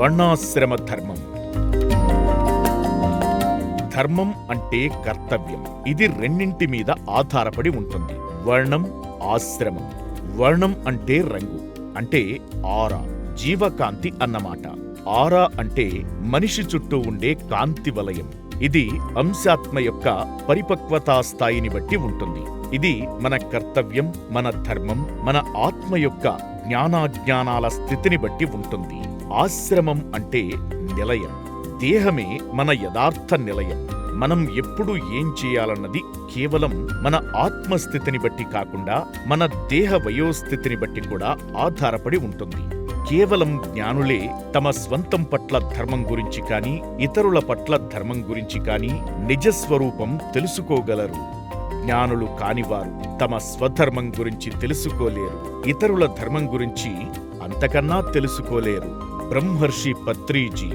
వర్ణాశ్రమ ధర్మం ధర్మం అంటే కర్తవ్యం. ఇది రెండింటి మీద ఆధారపడి ఉంటుంది. వర్ణం ఆశ్రమం. వర్ణం అంటే రంగు అంటే ఆరా జీవకాంతి అన్నమాట. ఆరా అంటే మనిషి చుట్టూ ఉండే కాంతి వలయం. ఇది అంశాత్మ యొక్క పరిపక్వతా స్థాయిని బట్టి ఉంటుంది. ఇది మన కర్తవ్యం మన ధర్మం మన ఆత్మ యొక్క జ్ఞానాజ్ఞానాల స్థితిని బట్టి ఉంటుంది. ఆశ్రమం అంటే నిలయం. దేహమే మన యథార్థ నిలయం. మనం ఎప్పుడు ఏం చేయాలన్నది కేవలం మన ఆత్మస్థితిని బట్టి కాకుండా మన దేహ వయోస్థితిని బట్టి కూడా ఆధారపడి ఉంటుంది. కేవలం జ్ఞానులే తమ స్వంతం పట్ల ధర్మం గురించి కానీ ఇతరుల పట్ల ధర్మం గురించి కానీ నిజస్వరూపం తెలుసుకోగలరు. జ్ఞానులు కానివారు తమ స్వధర్మం గురించి తెలుసుకోలేరు. ఇతరుల ధర్మం గురించి అంతకన్నా తెలుసుకోలేరు. ब्रह्मर्षि पत्री जी